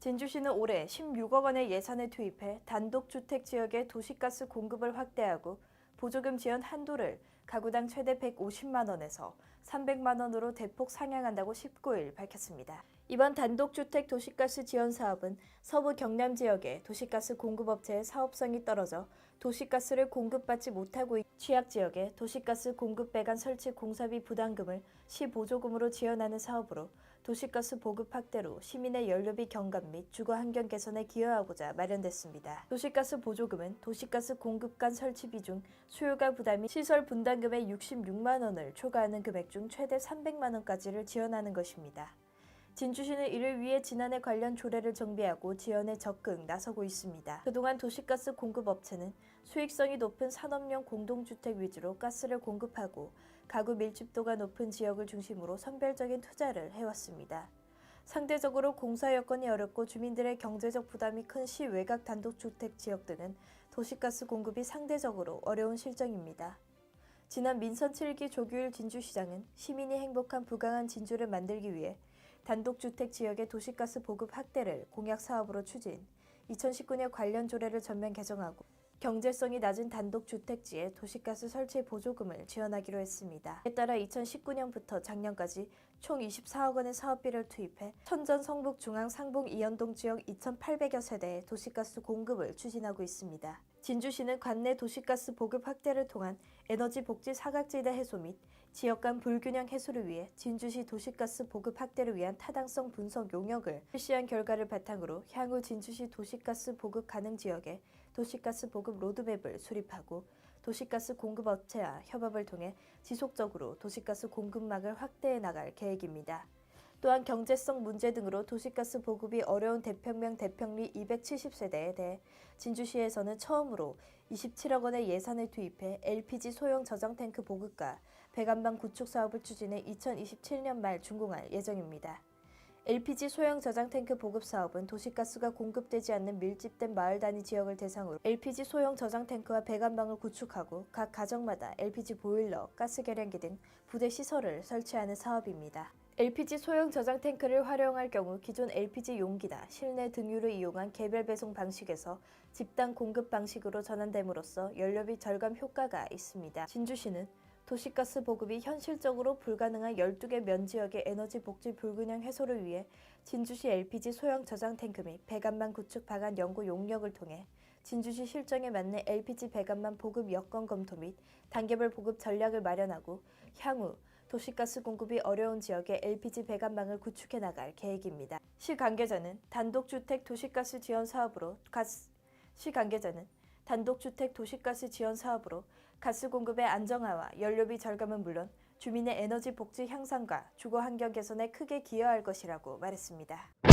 진주시는 올해 16억 원의 예산을 투입해 단독주택 지역의 도시가스 공급을 확대하고 보조금 지원 한도를 가구당 최대 150만 원에서 300만 원으로 대폭 상향한다고 19일 밝혔습니다. 이번 단독주택 도시가스 지원 사업은 서부 경남 지역의 도시가스 공급업체의 사업성이 떨어져 도시가스를 공급받지 못하고 취약 지역의 도시가스 공급 배관 설치 공사비 부담금을 시 보조금으로 지원하는 사업으로 도시가스 보급 확대로 시민의 연료비 경감 및 주거 환경 개선에 기여하고자 마련됐습니다. 도시가스 보조금은 도시가스 공급관 설치 비 중 수요가 부담이 시설 분담금의 66만 원을 초과하는 금액 중 최대 300만 원까지를 지원하는 것입니다. 진주시는 이를 위해 지난해 관련 조례를 정비하고 지원에 적극 나서고 있습니다. 그동안 도시가스 공급업체는 수익성이 높은 산업용 공동주택 위주로 가스를 공급하고 가구 밀집도가 높은 지역을 중심으로 선별적인 투자를 해왔습니다. 상대적으로 공사 여건이 어렵고 주민들의 경제적 부담이 큰 시 외곽 단독주택 지역 등은 도시가스 공급이 상대적으로 어려운 실정입니다. 지난 민선 7기 조규일 진주시장은 시민이 행복한 부강한 진주를 만들기 위해 단독주택 지역의 도시가스 보급 확대를 공약 사업으로 추진, 2019년 관련 조례를 전면 개정하고 경제성이 낮은 단독주택지에 도시가스 설치 보조금을 지원하기로 했습니다. 이에 따라 2019년부터 작년까지 총 24억 원의 사업비를 투입해 천전 성북 중앙 상봉 이연동 지역 2,800여 세대에 도시가스 공급을 추진하고 있습니다. 진주시는 관내 도시가스 보급 확대를 통한 에너지 복지 사각지대 해소 및 지역 간 불균형 해소를 위해 진주시 도시가스 보급 확대를 위한 타당성 분석 용역을 실시한 결과를 바탕으로 향후 진주시 도시가스 보급 가능 지역에 도시가스 보급 로드맵을 수립하고 도시가스 공급 업체와 협업을 통해 지속적으로 도시가스 공급망을 확대해 나갈 계획입니다. 또한 경제성 문제 등으로 도시가스 보급이 어려운 대평면 대평리 270세대에 대해 진주시에서는 처음으로 27억 원의 예산을 투입해 LPG 소형 저장 탱크 보급과 배관방 구축 사업을 추진해 2027년 말 준공할 예정입니다. LPG 소형 저장 탱크 보급 사업은 도시가스가 공급되지 않는 밀집된 마을 단위 지역을 대상으로 LPG 소형 저장 탱크와 배관방을 구축하고 각 가정마다 LPG 보일러, 가스 계량기 등 부대 시설을 설치하는 사업입니다. LPG 소형 저장 탱크를 활용할 경우 기존 LPG 용기나 실내 등유를 이용한 개별 배송 방식에서 집단 공급 방식으로 전환됨으로써 연료비 절감 효과가 있습니다. 진주시는 도시가스 보급이 현실적으로 불가능한 12개 면지역의 에너지 복지 불균형 해소를 위해 진주시 LPG 소형 저장 탱크 및 배관망 구축 방안 연구 용역을 통해 진주시 실정에 맞는 LPG 배관망 보급 여건 검토 및 단계별 보급 전략을 마련하고 향후 도시가스 공급이 어려운 지역에 LPG 배관망을 구축해 나갈 계획입니다. 시 관계자는 단독주택 도시가스 지원 사업으로 가스 시 관계자는 단독주택 도시가스 지원 사업으로 가스 공급의 안정화와 연료비 절감은 물론 주민의 에너지 복지 향상과 주거 환경 개선에 크게 기여할 것이라고 말했습니다.